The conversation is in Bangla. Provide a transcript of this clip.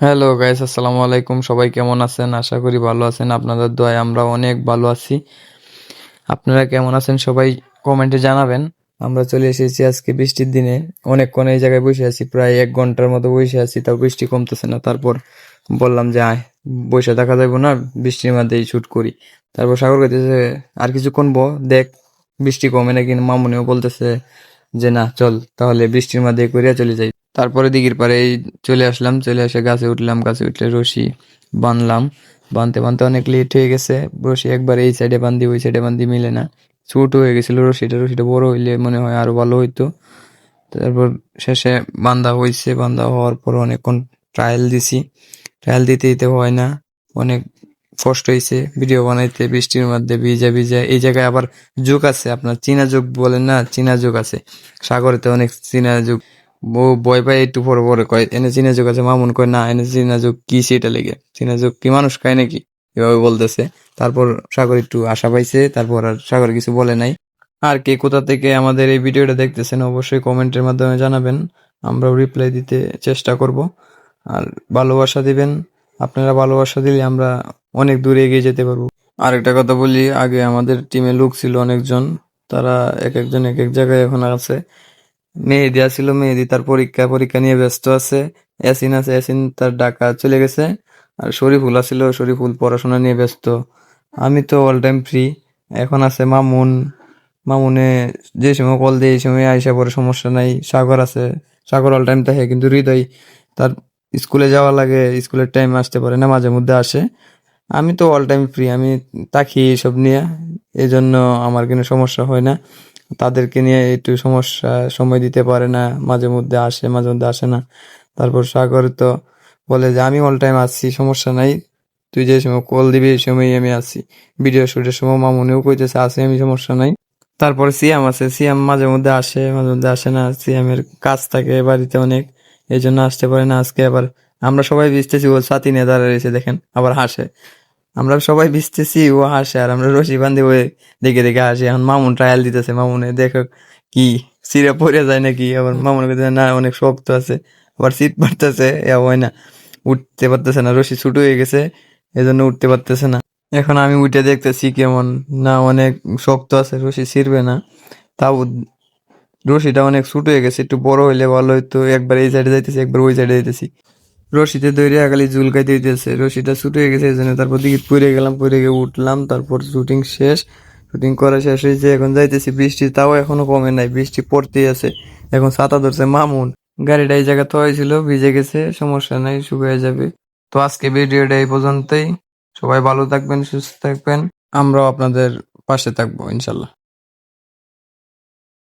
হ্যালো গাইস আসসালামু আলাইকুম। সবাই কেমন আছেন? আশা করি ভালো আছেন। আপনাদের দোয়ায় আমরা অনেক ভালো আছি। আপনারা কেমন আছেন সবাই কমেন্টে জানাবেন। আমরা চলে এসেছি আজকে বৃষ্টির দিনে। অনেকক্ষণ এই জায়গায় বসে আছি, প্রায় এক ঘণ্টার মতো বসে আছি, তাও বৃষ্টি কমতেছে না। তারপর বললাম যে, আয়, বসে দেখা যাব না, বৃষ্টির মধ্যেই শ্যুট করি। তারপর সাগর কইতেছে আর কিছুক্ষণ ব, দেখ, বৃষ্টি কমে নাকি? মামুনিও বলতেছে যে, না, চল, তাহলে বৃষ্টির মধ্যে করিয়া চলে যাই। তারপরে দিঘির পাড়ে চলে আসলাম, চলে এসে গাছে উঠলাম, গাছে উঠলে রশি বানলাম বানতে বানতে অনেক লেট হয়ে গেছে, রশি একবার এই সাইডে বান্ধি ওই সাইডে বান্ধি মিলে না। ছোট হয়ে গেছিল রশিটা রশিটা বড় হইলে মনে হয় আরও ভালো হইতো। তারপর শেষে বান্ধা হয়েছে বান্ধা হওয়ার পর অনেকক্ষণ ট্রায়াল দিছি। ট্রায়াল দিতে দিতে হয় না, অনেক কষ্ট হয়েছে ভিডিও বানাইতে, বৃষ্টির মধ্যে ভিজা ভিজা, এই জায়গায় আবার যুগ আছে, আপনার চীনা যুগ বলেন না, চীনা যুগ আছে। সাগরেতে অনেক চীনা যুগ। ও ভয় পায়, একটু পরে পরে কয়, এনে চীনা যুগ আছে? মামুন কয়, না, এনে চীনা যুগ কি সেটা লেগে? চীনা কি মানুষ খায় নাকি? এভাবে বলতেছে। তারপর সাগর একটু আশা পাইছে, তারপর আর সাগর কিছু বলে নাই। আর কে কোথা থেকে আমাদের এই ভিডিওটা দেখতেছেন, অবশ্যই কমেন্টের মাধ্যমে জানাবেন। আমরাও রিপ্লাই দিতে চেষ্টা করব। আর ভালোবাসা দিবেন। আপনারা ভালোবাসা দিলে আমরা অনেক দূরে এগিয়ে যেতে পারব। আরেকটা কথা বলি, আগে আমাদের টিমে লোক ছিল অনেকজন। তারা এক একজন এক এক জায়গায় এখন আছে। মেহেদি আসছিল মেহেদি তার পরীক্ষা পরীক্ষা নিয়ে ব্যস্ত আছে। ইয়াসিন আছে ইয়াসিন তার ঢাকা চলে গেছে। আর শরীফুল আছিল শরীফুল পড়াশোনা নিয়ে ব্যস্ত। আমি তো অল টাইম ফ্রি এখন আছে মামুন। মামুনে যে সময় কল দিয়ে, এই সময় আইসা পরে সমস্যা নাই। সাগর আছে। সাগর অল টাইম থাকে কিন্তু হৃদয় তার স্কুলে যাওয়া লাগে, স্কুলের টাইম আসতে পারে না, মাঝে মধ্যে আসে। আমি তো অল টাইম ফ্রি আমি তাকি এসব নিয়ে। এই জন্য আমার কোনো সমস্যা হয় না। তাদেরকে নিয়ে একটু সমস্যা, সময় দিতে পারে না, মাঝে মধ্যে আসে, মাঝে মধ্যে আসে না। তারপর সাগর তো বলে যে, আমি অল টাইম আসছি সমস্যা নাই। তুই যে সময় কল দিবি এই সময়ই আমি আসছি ভিডিও শুটের সময় মামুনিও কইতেছে আসে আমি সমস্যা নাই। তারপরে সিয়াম আছে, সিয়াম মাঝে মধ্যে আসে, মাঝে মধ্যে আসে না। সিয়ামের কাজ থাকে বাড়িতে অনেক, এই জন্য আসতে পারে না। আজকে আবার আমরা সবাই ভিজতেছি ও ছাতি নিয়ে রয়েছে, দেখেন, আবার হাসে। আমরা সবাই ভিজতেছি ও হাসে আর আমরা রশি বান্ধে ওই দেখে দেখে হাসি এখন মামুন ট্রায়াল দিতেছে, মামুনে দেখো কি সিরে পড়ে যায় নাকি? আবার মামুন না, অনেক শক্ত আছে, আবার সিট পারতেছে হয় না। উঠতে পারতেছে না, রশি ছুট হয়ে গেছে, এজন্য উঠতে পারতেছে না। এখন আমি উঠে দেখতেছি কেমন, না, অনেক শক্ত আছে, রশি ছিঁড়বে না। তাও রশিটা অনেক ছোট হয়ে গেছে, একটু বড় হইলে ভালো হইতো। একবার এই সাইডে যাইতেছি, একবার ওই সাইডে যাইতেছি। রশিতে দৌড়ে আগালি জুলকাইতে দিতেছে রশিটা ছোট হয়ে গেছে এই জন্য তারপর দিকে পড়ে গেলাম পড়ে গিয়ে উঠলাম, তারপর শুটিং শেষ। শুটিং করা শেষ হয়েছে এখন যাইতেছি। বৃষ্টি তাও এখনও কমে নাই, বৃষ্টি পড়তেই আছে। এখন ছাতা ধরছে মামুন। গাড়িটা এই জায়গা তো হয়েছিল, ভিজে গেছে, সমস্যা নাই শুকিয়ে যাবে। তো আজকে ভিডিওটা এই পর্যন্তই। সবাই ভালো থাকবেন, সুস্থ থাকবেন। আমরাও আপনাদের পাশে থাকব, ইনশাল্লাহ।